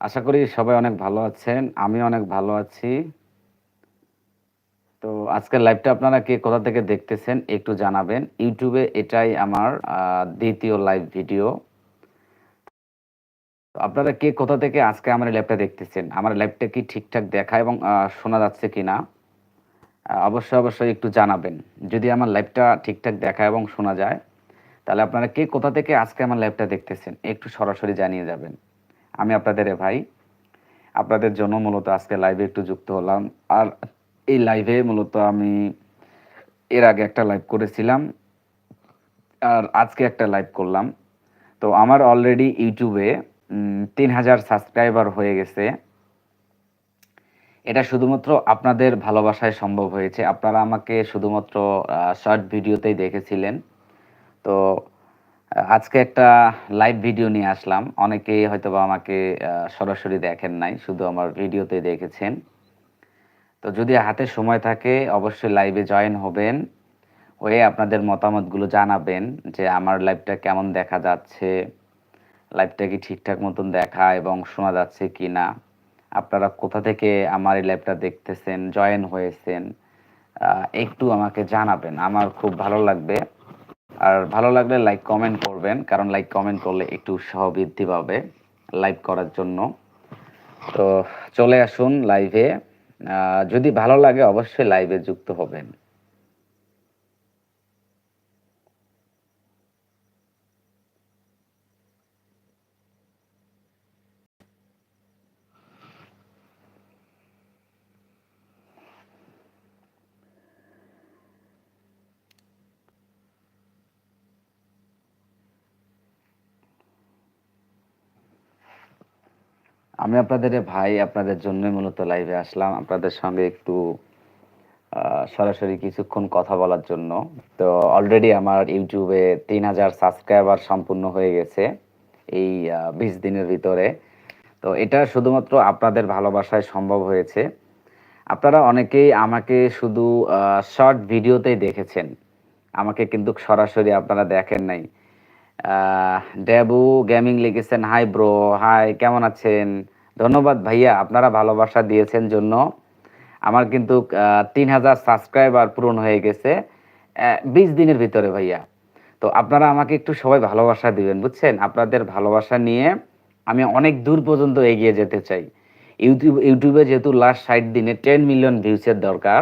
আশা করি সবাই অনেক ভালো আছেন আমি অনেক ভালো আছি। তো আজকের লাইভটা আপনারা কে কোথা থেকে দেখতেছেন একটু জানাবেন। ইউটিউবে এটাই আমার দ্বিতীয় লাইভ ভিডিও আপনারা কে কোথা থেকে আজকে আমার লাইভটা দেখতেছেন? আমার লাইভটা কি ঠিকঠাক দেখা এবং শোনা যাচ্ছে কিনা? আহ, অবশ্যই অবশ্যই একটু জানাবেন। যদি আমার লাইভটা ঠিকঠাক দেখা এবং শোনা যায় তাহলে আপনারা কে কোথা থেকে আজকে আমার লাইভটা দেখতেছেন? একটু সরাসরি জানিয়ে যাবেন। আমি আপনাদের ভাই। আপনাদের জন্য মূলত আজকে লাইভে একটু যুক্ত হলাম। আর এই লাইভে মূলত আমি এর আগে একটা লাইভ করেছিলাম। আর আজকে একটা লাইভ করলাম। তো আমার অলরেডি ইউটিউবে তিন হাজার সাবস্ক্রাইবার হয়ে গেছে। এটা শুধুমাত্র আপনাদের ভালোবাসায় সম্ভব হয়েছে। আপনারা আমাকে শুধুমাত্র শর্ট ভিডিওতেই দেখেছিলেন। তো আজকে একটা লাইভ ভিডিও নিয়ে আসলাম। অনেকেই হয়তো বা আমাকে সরাসরি দেখেন নাই, শুধু আমার ভিডিওতে দেখেছেন। তো যদি হাতে সময় থাকে, অবশ্যই লাইভে জয়েন হবেন। হয়ে আপনাদের মতামতগুলো জানাবেন যে আমার লাইভটা কেমন দেখা যাচ্ছে লাইভটা কি ঠিকঠাক মতন দেখা এবং শোনা যাচ্ছে কি না আপনারা কোথা থেকে আমার এই লাইভটা দেখতেছেন জয়েন হয়েছেন একটু আমাকে জানাবেন। আমার খুব ভালো লাগবে। আর ভালো লাগলে লাইক কমেন্ট করবেন, কারণ লাইক কমেন্ট করলে একটু উৎসাহ বৃদ্ধি পাবে লাইভ করার জন্য। তো চলে আসুন লাইভে যদি ভালো লাগে অবশ্যই লাইভে যুক্ত হবেন। আমি আপনাদের ভাই, আপনাদের জন্য মূলত লাইভে আসলাম। আপনাদের সঙ্গে একটু সরাসরি কিছুক্ষণ কথা বলার জন্য। তো অলরেডি আমার ইউটিউবে তিন হাজার সাবস্ক্রাইবার সম্পূর্ণ হয়ে গেছে এই বিশ দিনের ভিতরে। তো এটা শুধুমাত্র আপনাদের ভালোবাসায় সম্ভব হয়েছে। আপনারা অনেকেই আমাকে শুধু শর্ট ভিডিওতেই দেখেছেন। আমাকে কিন্তু সরাসরি আপনারা দেখেন নাই। ডেবু গেমিং লিখেছেন হাই ব্রো হাই কেমন আছেন? ধন্যবাদ ভাইয়া, আপনারা ভালোবাসা দিয়েছেন জন্য। আমার কিন্তু তিন হাজার সাবস্ক্রাইবার পূরণ হয়ে গেছে বিশ দিনের ভিতরে ভাইয়া। তো আপনারা আমাকে একটু সবাই ভালোবাসা দিবেন, বুঝছেন? আপনাদের ভালোবাসা নিয়ে আমি অনেক দূর পর্যন্ত এগিয়ে যেতে চাই। ইউটিউব, ইউটিউবে যেহেতু লাস্ট ষাট দিনে টেন মিলিয়ন ভিউসের দরকার,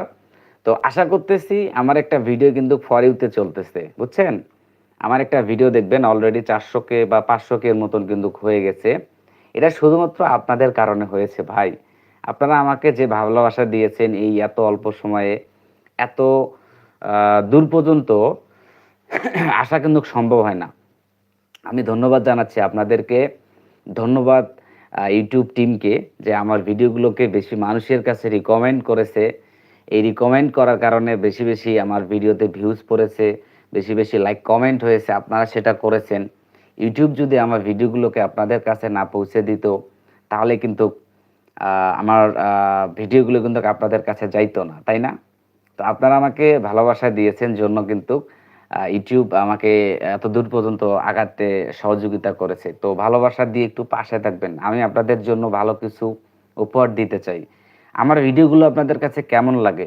তো আশা করতেছি আমার একটা ভিডিও কিন্তু ফর ইউতে চলতেছে, বুঝছেন? আমার একটা ভিডিও দেখবেন অলরেডি চারশো কে বা পাঁচশো কে মতন কিন্তু হয়ে গেছে। এটা শুধুমাত্র আপনাদের কারণে হয়েছে, ভাই। আপনারা আমাকে যে ভালোবাসা দিয়েছেন এই এত অল্প সময়ে, এত দূর পর্যন্ত আসা কিন্তু সম্ভব হয় না। আমি ধন্যবাদ জানাচ্ছি আপনাদেরকে। ধন্যবাদ ইউটিউব টিমকে যে আমার ভিডিওগুলোকে বেশি মানুষের কাছে রিকমেন্ড করেছে। এই রিকমেন্ড করার কারণে বেশি বেশি আমার ভিডিওতে ভিউজ পড়েছে, বেশি বেশি লাইক কমেন্ট হয়েছে, আপনারা সেটা করেছেন। ইউটিউব যদি আমার ভিডিওগুলোকে আপনাদের কাছে না পৌঁছে দিত, তাহলে কিন্তু আমার ভিডিওগুলো কিন্তু আপনাদের কাছে যাইতো না, তাই না? তো আপনারা আমাকে ভালোবাসা দিয়েছেন জন্য কিন্তু ইউটিউব আমাকে এত দূর পর্যন্ত আগাতে সহযোগিতা করেছে। তো ভালোবাসা দিয়ে একটু পাশে থাকবেন। আমি আপনাদের জন্য ভালো কিছু উপহার দিতে চাই। আমার ভিডিওগুলো আপনাদের কাছে কেমন লাগে?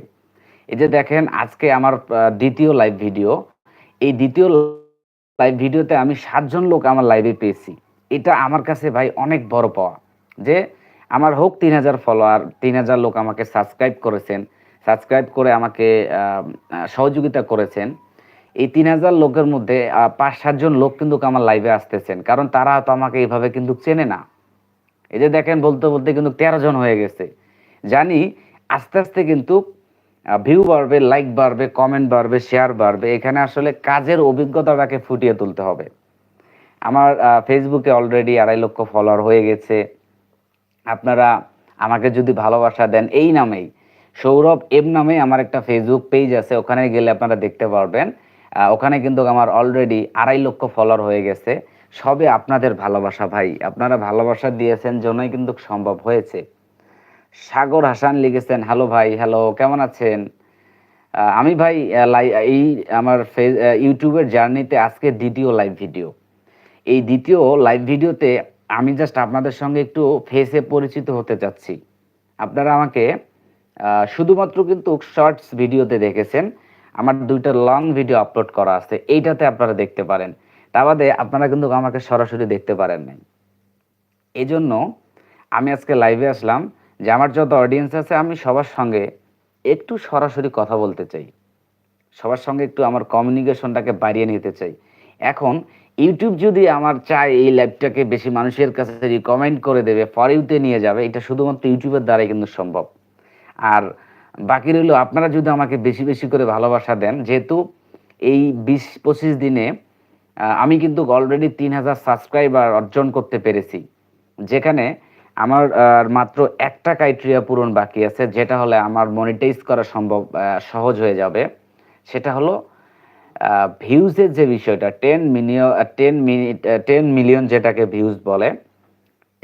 এই যে দেখেন, আজকে আমার দ্বিতীয় লাইভ ভিডিও এই দ্বিতীয় লাইভ ভিডিওতে আমি সাতজন লোক আমার লাইভে পেয়েছি। এটা আমার কাছে ভাই অনেক বড় পাওয়া। যে আমার হোক তিন হাজার ফলোয়ার তিন হাজার লোক আমাকে সাবস্ক্রাইব করেছেন সাবস্ক্রাইব করে আমাকে সহযোগিতা করেছেন, এই তিন হাজার লোকের মধ্যে পাঁচ সাতজন লোক কিন্তু আমার লাইভে আসতেছেন। কারণ তারা তো আমাকে এইভাবে কিন্তু চেনে না। এই যে দেখেন বলতে বলতে কিন্তু তেরো জন হয়ে গেছে। জানি আস্তে আস্তে কিন্তু ভিউ বাড়বে লাইক বাড়বে কমেন্ট বাড়বে শেয়ার বাড়বে। এখানে আসলে কাজের অভিজ্ঞতাটাকে ফুটিয়ে তুলতে হবে। আমার ফেসবুকে অলরেডি আড়াই লক্ষ ফলোয়ার হয়ে গেছে। আপনারা আমাকে যদি ভালোবাসা দেন, এই নামেই। সৌরভ এম নামে আমার একটা ফেসবুক পেজ আছে, ওখানে গেলে আপনারা দেখতে পারবেন। ওখানে কিন্তু আমার অলরেডি আড়াই লক্ষ ফলোয়ার হয়ে গেছে। সবে আপনাদের ভালোবাসা ভাই। আপনারা ভালোবাসা দিয়েছেন জন্যই কিন্তু সম্ভব হয়েছে। সাগর হাসান লিখেছেন, হ্যালো ভাই, হ্যালো, কেমন আছেন? আমি ভাই এই আমার ফেস- ইউটিউবের জার্নিতে আজকে দ্বিতীয় লাইভ ভিডিও এই দ্বিতীয় লাইভ ভিডিওতে আমি জাস্ট আপনাদের সঙ্গে একটু ফেসে পরিচিত হতে চাচ্ছি। আপনারা আমাকে শুধুমাত্র কিন্তু শর্টস ভিডিওতে দেখেছেন। আমার দুইটা লং ভিডিও আপলোড করা আছে, এইটাতে আপনারা দেখতে পারেন। তা বাদে আপনারা কিন্তু আমাকে সরাসরি দেখতে পারেন নাই। এই জন্য আমি আজকে লাইভে আসলাম। যে আমার যত অডিয়েন্স আছে, আমি সবার সঙ্গে একটু সরাসরি কথা বলতে চাই। সবার সঙ্গে একটু আমার কমিউনিকেশনটাকে বাড়িয়ে নিতে চাই। এখন ইউটিউব যদি আমার চায় এই লাইভটাকে বেশি মানুষের কাছে রিকমেন্ড করে দেবে ফর ইউতে নিয়ে যাবে, এটা শুধুমাত্র ইউটিউবের দ্বারাই কিন্তু সম্ভব। আর বাকি রইল, আপনারা যদি আমাকে বেশি বেশি করে ভালোবাসা দেন, যেহেতু এই বিশ পঁচিশ দিনে আমি কিন্তু অলরেডি তিন হাজার সাবস্ক্রাইবার অর্জন করতে পেরেছি। যেখানে আমার আহ, মাত্র একটা ক্রাইটেরিয়া পূরণ বাকি আছে যেটা হলে আমার মনিটাইজ করা সম্ভব সহজ হয়ে যাবে। সেটা হলো ভিউজের যে বিষয়টা ten million ten minute ten million যেটাকে ভিউজ বলে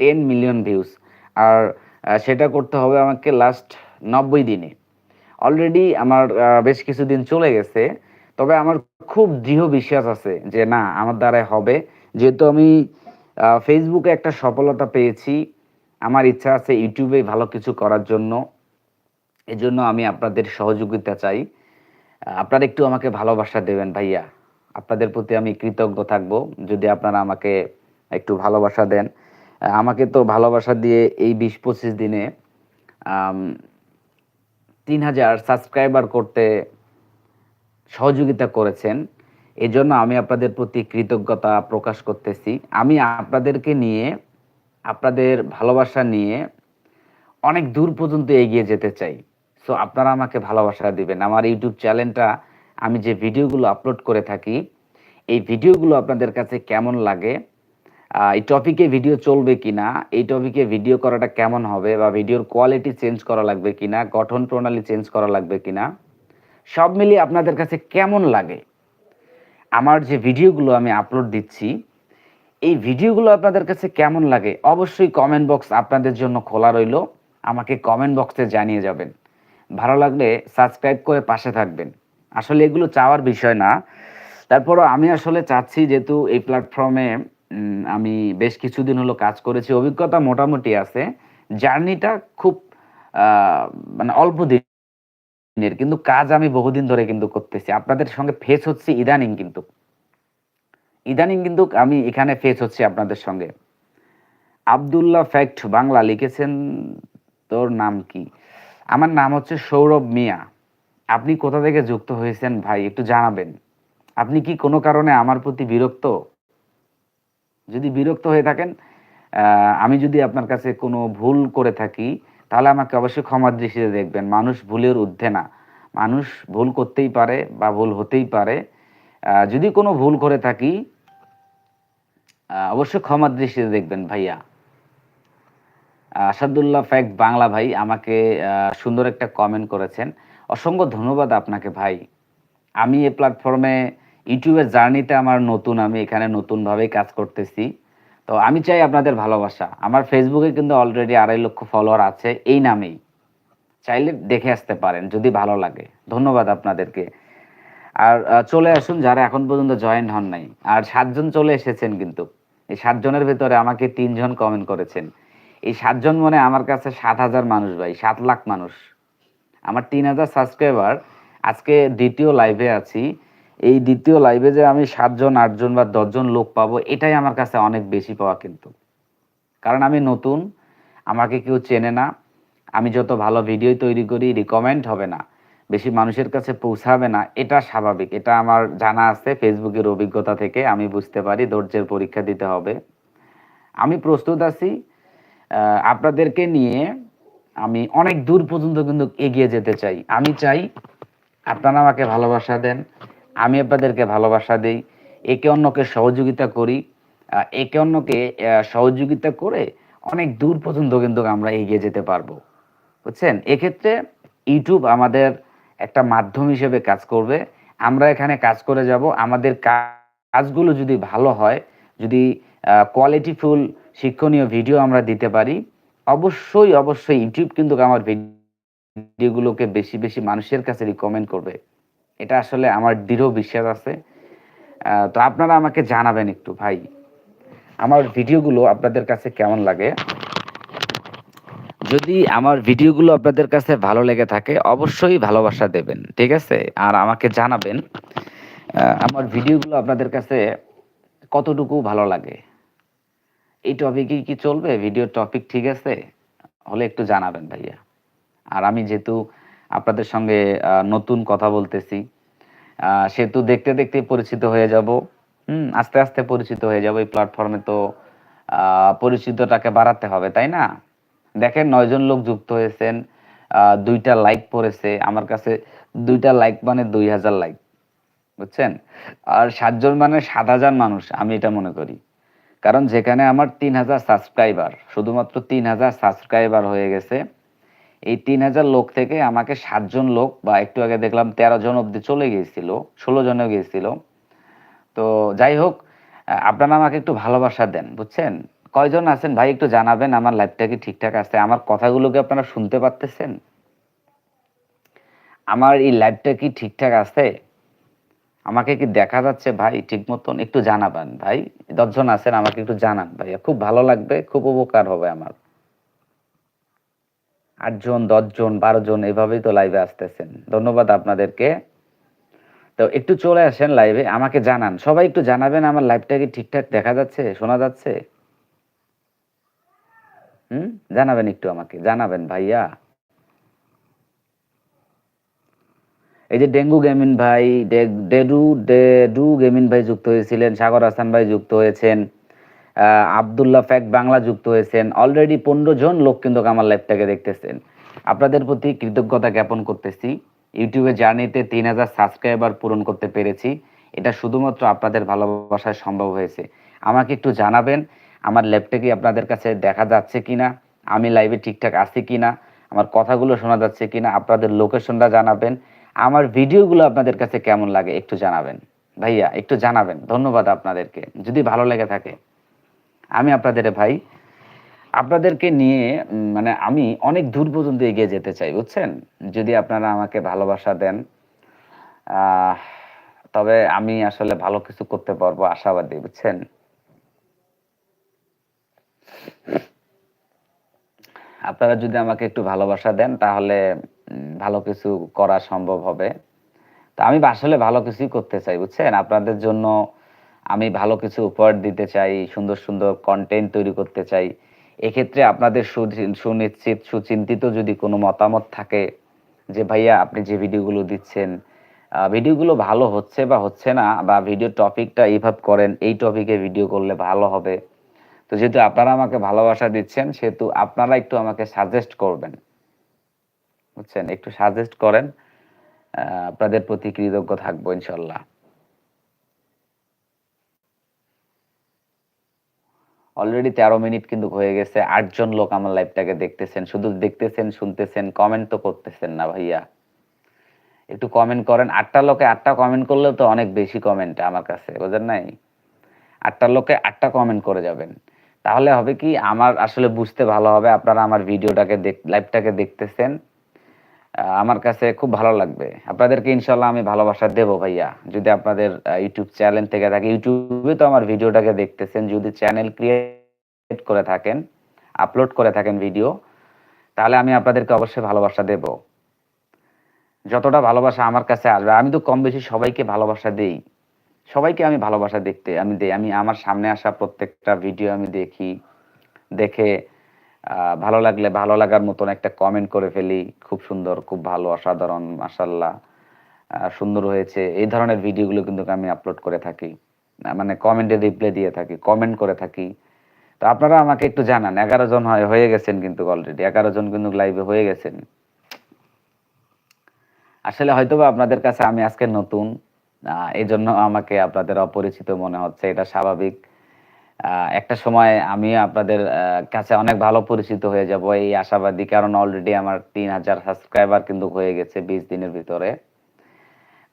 টেন মিলিয়ন ভিউজ আর সেটা করতে হবে আমাকে লাস্ট নব্বই দিনে। অলরেডি আমার বেশ কিছুদিন চলে গেছে তবে আমার খুব দৃঢ় বিশ্বাস আছে যে না আমার দ্বারাই হবে। যেহেতু আমি ফেসবুকে একটা সফলতা পেয়েছি আমার ইচ্ছা আছে ইউটিউবে ভালো কিছু করার জন্য। এজন্য আমি আপনাদের সহযোগিতা চাই। আপনারা একটু আমাকে ভালোবাসা দেবেন ভাইয়া। আপনাদের প্রতি আমি কৃতজ্ঞ থাকব। যদি আপনারা আমাকে একটু ভালোবাসা দেন। আমাকে তো ভালোবাসা দিয়ে এই বিশ পঁচিশ দিনে তিন হাজার সাবস্ক্রাইবার করতে সহযোগিতা করেছেন। এজন্য আমি আপনাদের প্রতি কৃতজ্ঞতা প্রকাশ করতেছি। আমি আপনাদেরকে নিয়ে আপনাদের ভালোবাসা নিয়ে অনেক দূর পর্যন্ত এগিয়ে যেতে চাই। সো আপনারা আমাকে ভালোবাসা দিবেন। আমার ইউটিউব চ্যানেলটা আমি যে ভিডিওগুলো আপলোড করে থাকি, এই ভিডিওগুলো আপনাদের কাছে কেমন লাগে? এই টপিকে ভিডিও চলবে কিনা? এই টপিকে ভিডিও করাটা কেমন হবে? বা ভিডিওর কোয়ালিটি চেঞ্জ করা লাগবে কি না গঠন প্রণালী চেঞ্জ করা লাগবে কি না সব মিলিয়ে আপনাদের কাছে কেমন লাগে? আমার যে ভিডিওগুলো আমি আপলোড দিচ্ছি এই ভিডিওগুলো আপনাদের কাছে কেমন লাগে অবশ্যই কমেন্ট বক্স আপনাদের জন্য খোলা রইল। আমাকে কমেন্ট বক্সে জানিয়ে যাবেন। ভালো লাগলে সাবস্ক্রাইব করে পাশে থাকবেন। আসলে এগুলো চাওয়ার বিষয় না। তারপরও আমি আসলে চাচ্ছি যেহেতু এই প্ল্যাটফর্মে আমি বেশ কিছুদিন হলো কাজ করেছি, অভিজ্ঞতা মোটামুটি আছে। জার্নিটা খুব মানে অল্প দিনের, কিন্তু কাজ আমি বহুদিন ধরে কিন্তু করতেছি। আপনাদের সঙ্গে ফেস হচ্ছে ইদানিং কিন্তু। ইদানিং কিন্তু আমি এখানে ফেস হচ্ছে আপনাদের সঙ্গে। আবদুল্লাহ ফ্যাক্ট বাংলা লিখেছেন, তোর নাম কি? আমার নাম হচ্ছে সৌরভ মিয়া। আপনি কোথা থেকে যুক্ত হয়েছেন ভাই, একটু জানাবেন। আপনি কি কোনো কারণে আমার প্রতি বিরক্ত? যদি বিরক্ত হয়ে থাকেন আমি যদি আপনার কাছে কোনো ভুল করে থাকি, তাহলে আমাকে অবশ্যই ক্ষমার দৃষ্টিতে দেখবেন। মানুষ ভুলের ঊর্ধ্বে না। মানুষ ভুল করতেই পারে বা ভুল হতেই পারে। যদি কোনো ভুল করে থাকি আহ, অবশ্যই ক্ষমার দৃষ্টিতে দেখবেন ভাইয়া। আসাদুল্লাহ ফ্যাক্ট বাংলা ভাই আমাকে সুন্দর একটা কমেন্ট করেছেন। অসংখ্য ধন্যবাদ আপনাকে ভাই। আমি এই প্ল্যাটফর্মে ইউটিউবের জার্নিতে আমার নতুন আমি এখানে নতুনভাবেই কাজ করতেছি। তো আমি চাই আপনাদের ভালোবাসা। আমার ফেসবুকে কিন্তু অলরেডি আড়াই লক্ষ ফলোয়ার আছে এই নামেই। চাইলে দেখে আসতে পারেন যদি ভালো লাগে। ধন্যবাদ আপনাদেরকে। আর চলে আসুন যারা এখন পর্যন্ত জয়েন হন নাই। আর সাতজন চলে এসেছেন কিন্তু। এই সাতজনের ভেতরে আমাকে তিনজন কমেন্ট করেছেন। এই সাতজন মনে আমার কাছে সাত হাজার মানুষ ভাই, সাত লাখ মানুষ। আমার তিন হাজার সাবস্ক্রাইবার আজকে দ্বিতীয় লাইভে আছি। এই দ্বিতীয় লাইভে যে আমি সাতজন, আটজন বা দশজন লোক পাবো, এটাই আমার কাছে অনেক বেশি পাওয়া কিন্তু। কারণ আমি নতুন, আমাকে কেউ চেনে না। আমি যত ভালো ভিডিও তৈরি করি রিকমেন্ড হবে না। বেশি মানুষের কাছে পৌঁছাবে না, এটা স্বাভাবিক। এটা আমার জানা আছে, ফেসবুকের অভিজ্ঞতা থেকে আমি বুঝতে পারি, ধৈর্যের পরীক্ষা দিতে হবে। আমি প্রস্তুত আছি। আপনাদেরকে নিয়ে আমি অনেক দূর পর্যন্ত কিন্তু এগিয়ে যেতে চাই। আমি চাই আপনারা আমাকে ভালোবাসা দেন, আমি আপনাদেরকে ভালোবাসা দিই, একে অন্যকে সহযোগিতা করি একে অন্যকে সহযোগিতা করে অনেক দূর পর্যন্ত কিন্তু আমরা এগিয়ে যেতে পারব। বুঝছেন? এক্ষেত্রে ইউটিউব আমাদের একটা মাধ্যম হিসেবে কাজ করবে। আমরা এখানে কাজ করে যাব। আমাদের কাজগুলো যদি ভালো হয়, যদি কোয়ালিটিফুল শিক্ষণীয় ভিডিও আমরা দিতে পারি, অবশ্যই অবশ্যই ইউটিউব কিন্তু আমার ভিডিওগুলোকে বেশি বেশি মানুষের কাছে রিকমেন্ড করবে। এটা আসলে আমার দৃঢ় বিশ্বাস আছে। তো আপনারা আমাকে জানাবেন একটু, ভাই। আমার ভিডিওগুলো আপনাদের কাছে কেমন লাগে? যদি আমার ভিডিওগুলো আপনাদের কাছে ভালো লেগে থাকে, অবশ্যই ভালোবাসা দেবেন, ঠিক আছে? আর আমাকে জানাবেন আমার ভিডিওগুলো আপনাদের কাছে কতটুকু ভালো লাগে। এই টপিকই কি চলবে? ভিডিও টপিক ঠিক আছে? হলে একটু জানাবেন ভাইয়া। আর আমি যেহেতু আপনাদের সঙ্গে নতুন কথা বলতেছি সেহেতু দেখতে দেখতে পরিচিত হয়ে যাব। হুম, আস্তে আস্তে পরিচিত হয়ে যাব। এই প্ল্যাটফর্মে তো পরিচিতটাকে বাড়াতে হবে, তাই না? দেখেন নয়জন লোক যুক্ত হয়েছেন দুইটা লাইক পড়েছে, আমার কাছে দুইটা লাইক মানে দুই হাজার লাইক বুঝছেন? আর সাতজন মানে সাত হাজার মানুষ, আমি এটা মনে করি। কারণ যেখানে আমার তিন হাজার সাবস্ক্রাইবার শুধুমাত্র তিন হাজার সাবস্ক্রাইবার হয়ে গেছে, এই তিন হাজার লোক থেকে আমাকে সাতজন লোক, বা একটু আগে দেখলাম তেরো জন অব্দি চলে গিয়েছিল, ষোলো জনেও গিয়েছিল। তো যাই হোক আপনারা আমাকে একটু ভালোবাসা দেন, বুঝছেন? কয়জন আছেন? ভাই, একটু জানাবেন আমার লাইফটা কি ঠিকঠাক আছে? আমার কথাগুলোকে আপনারা শুনতে পারতেছেন? আমার এই লাইফটা কি ঠিকঠাক আছে? আমাকে কি দেখা যাচ্ছে ভাই? ঠিক মতন একটু জানাবেন ভাই। দশজন আছেন, আমাকে একটু জানান ভাই। খুব ভালো লাগবে, খুব উপকার হবে আমার। আটজন, দশজন বারো জন এভাবেই তো লাইভে আসতেছেন। ধন্যবাদ আপনাদেরকে। তো একটু চলে আসেন লাইভে আমাকে জানান। সবাই একটু জানাবেন, আমার লাইভটা কি ঠিকঠাক দেখা যাচ্ছে, শোনা যাচ্ছে? হুম? জানাবেন একটু আমাকে, জানাবেন ভাইয়া। এই যে ডেঙ্গু গেমিন ভাই ডেডু ডেডু গেমিন ভাই যুক্ত হয়েছিলেন, সাগর হাসান ভাই যুক্ত হয়েছেন আবদুল্লাহ ফ্যাক বাংলা যুক্ত হয়েছেন অলরেডি পনেরো জন লোক কিন্তু আমার লাইভটাকে দেখতেছেন। আপনাদের প্রতি কৃতজ্ঞতা জ্ঞাপন করতেছি। ইউটিউবে জার্নিতে তিন হাজার সাবস্ক্রাইবার পূরণ করতে পেরেছি। এটা শুধুমাত্র আপনাদের ভালোবাসায় সম্ভব হয়েছে। আমাকে একটু জানাবেন আমার ল্যাপটা কি আপনাদের কাছে দেখা যাচ্ছে কিনা? আমি লাইভে ঠিকঠাক আছি কিনা? আমার কথাগুলো শোনা যাচ্ছে কিনা? আপনাদের লোকেশনটা জানাবেন। আমার ভিডিওগুলো আপনাদের কাছে কেমন লাগে একটু জানাবেন। ভাইয়া, একটু জানাবেন। ধন্যবাদ আপনাদেরকে। যদি ভালো লেগে থাকে, আমি আপনাদের ভাই, আপনাদেরকে নিয়ে মানে আমি অনেক দূর পর্যন্ত এগিয়ে যেতে চাই, বুঝছেন? যদি আপনারা আমাকে ভালোবাসা দেন তবে আমি আসলে ভালো কিছু করতে পারব, আশাবাদী, বুঝছেন? আপনারা যদি আমাকে একটু ভালোবাসা দেন, তাহলে ভালো কিছু করা সম্ভব হবে। তো আমি আসলে ভালো কিছুই করতে চাই, বুঝছেন? আপনাদের জন্য আমি ভালো কিছু উপহার দিতে চাই, সুন্দর সুন্দর কন্টেন্ট তৈরি করতে চাই। এক্ষেত্রে আপনাদের সুনিশ্চিত, সুচিন্তিত যদি কোনো মতামত থাকে, যে ভাইয়া আপনি যে ভিডিওগুলো দিচ্ছেন ভিডিওগুলো ভালো হচ্ছে বা হচ্ছে না, বা ভিডিও টপিকটা এইভাবে করেন, এই টপিকে ভিডিও করলে ভালো হবে তো যেহেতু আপনারা আমাকে ভালোবাসা দিচ্ছেন, সেহেতু আপনারা একটু আমাকে সাজেস্ট করবেন। বুঝছেন? একটু সাজেস্ট করেন আপনাদের প্রতি কৃতজ্ঞ থাকব ইনশাল্লাহ অলরেডি তেরো মিনিট কিন্তু হয়ে গেছে, আটজন লোক আমার লাইভটাকে দেখতেছেন, শুধু দেখতেছেন, শুনতেছেন কমেন্ট তো করতেছেন না ভাইয়া। একটু কমেন্ট করেন, আটটা লোকে আটটা কমেন্ট করলেও তো অনেক বেশি কমেন্ট আমার কাছে, বোঝেন নাই? আটটা লোকে আটটা কমেন্ট করে যাবেন। তাহলে হবে কি আমার আসলে বুঝতে ভালো হবে, আপনারা আমার ভিডিওটাকে দেখ লাইভটাকে দেখতেছেন। আমার কাছে খুব ভালো লাগবে। আপনাদেরকে ইনশাল্লাহ আমি ভালোবাসা দেবো ভাইয়া। যদি আপনাদের ইউটিউব চ্যানেল থেকে থাকে ইউটিউবে তো আমার ভিডিওটাকে দেখতেছেন। যদি চ্যানেল ক্রিয়েট করে থাকেন আপলোড করে থাকেন ভিডিও তাহলে আমি আপনাদেরকে অবশ্যই ভালোবাসা দেব। যতটা ভালোবাসা আমার কাছে আসবে, আমি তো কম বেশি সবাইকে ভালোবাসা দেই। সবাইকে আমি ভালোবাসা দেখতে, আমি দেই আমি আমার সামনে আসা প্রত্যেকটা ভিডিও আমি দেখি, দেখে ভালো লাগলে ভালো লাগার মতন একটা কমেন্ট করে ফেলি। খুব সুন্দর, খুব ভালো, অসাধারণ মাসাল্লাহ সুন্দর হয়েছে। এই ধরনের ভিডিওগুলো কিন্তু আমি আপলোড করে থাকি মানে কমেন্টে রিপ্লাই দিয়ে থাকি কমেন্ট করে থাকি। তো আপনারা আমাকে একটু জানান, এগারো জন হয় গেছেন কিন্তু অলরেডি এগারো জন কিন্তু লাইভে হয়ে গেছেন। আসলে হয়তোবা আপনাদের কাছে আমি আজকে নতুন এই জন্য আমাকে আপনাদের অপরিচিত মনে হচ্ছে। এটা স্বাভাবিক। একটা সময় আমি আপনাদের কাছে অনেক ভালো পরিচিত হয়ে যাব। এই আশাবাদী, কারণ অলরেডি আমার তিন হাজার সাবস্ক্রাইবার কিন্তু হয়ে গেছে বিশ দিনের ভিতরে।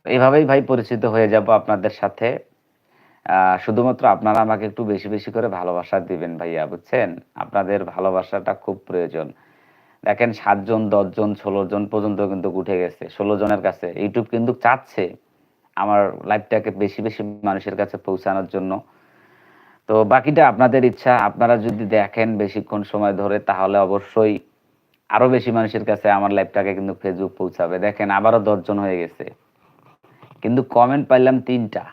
এইভাবেই ভাই পরিচিত হয়ে যাব আপনাদের সাথে। শুধুমাত্র আপনারা আমাকে একটু বেশি বেশি করে ভালোবাসা দিবেন ভাইয়া, বুঝছেন? আপনাদের ভালোবাসাটা খুব প্রয়োজন। দেখেন, সাতজন, দশজন ষোলো জন পর্যন্ত কিন্তু উঠে গেছে। ষোলো জনের কাছে। ইউটিউব কিন্তু চাচ্ছে। আমার লাইফটাকে বেশি বেশি মানুষের কাছে পৌঁছানোর জন্য। তো বাকিটা আপনাদের ইচ্ছা। আপনারা যদি দেখেন বেশিক্ষণ সময় ধরে, তাহলে অবশ্যই আরও বেশি মানুষের কাছে আমার লাইফটাকে কিন্তু ফেসবুক পৌঁছাবে। দেখেন, আবারও দশজন হয়ে গেছে। কিন্তু কমেন্ট পাইলাম তিনটা।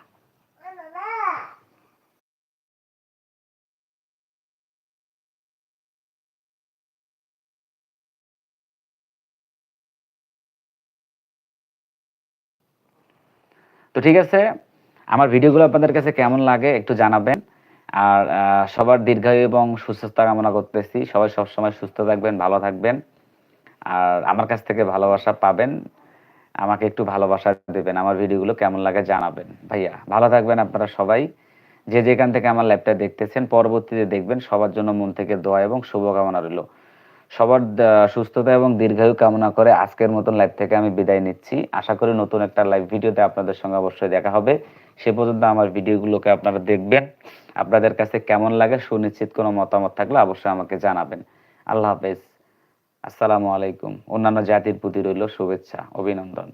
তো ঠিক আছে, আমার ভিডিওগুলো আপনাদের কাছে কেমন লাগে একটু জানাবেন। আর সবার দীর্ঘায়ু এবং সুস্থতা কামনা করতেছি। সবাই সবসময় সুস্থ থাকবেন, ভালো থাকবেন। আর আমার কাছ থেকে ভালোবাসা পাবেন, আমাকে একটু ভালোবাসা দেবেন, আমার ভিডিওগুলো কেমন লাগে জানাবেন। ভাইয়া, ভালো থাকবেন আপনারা সবাই। যে যেখান থেকে আমার লাইভটা দেখতেছেন, পরবর্তীতে দেখবেন সবার জন্য মন থেকে দোয়া এবং শুভকামনা রইল। সবার সুস্থতা এবং দীর্ঘায়ু কামনা করে আজকের মতন লাইভ থেকে আমি বিদায় নিচ্ছি। আশা করি নতুন একটা লাইভ ভিডিওতে আপনাদের সঙ্গে অবশ্যই দেখা হবে। সে পর্যন্ত আমার ভিডিওগুলোকে আপনারা দেখবেন। আপনাদের কাছে কেমন লাগে, সুনিশ্চিত কোনো মতামত থাকলে অবশ্যই আমাকে জানাবেন। আল্লাহ হাফেজ। আসসালামু আলাইকুম। অন্যান্য জাতির প্রতি রইল শুভেচ্ছা, অভিনন্দন।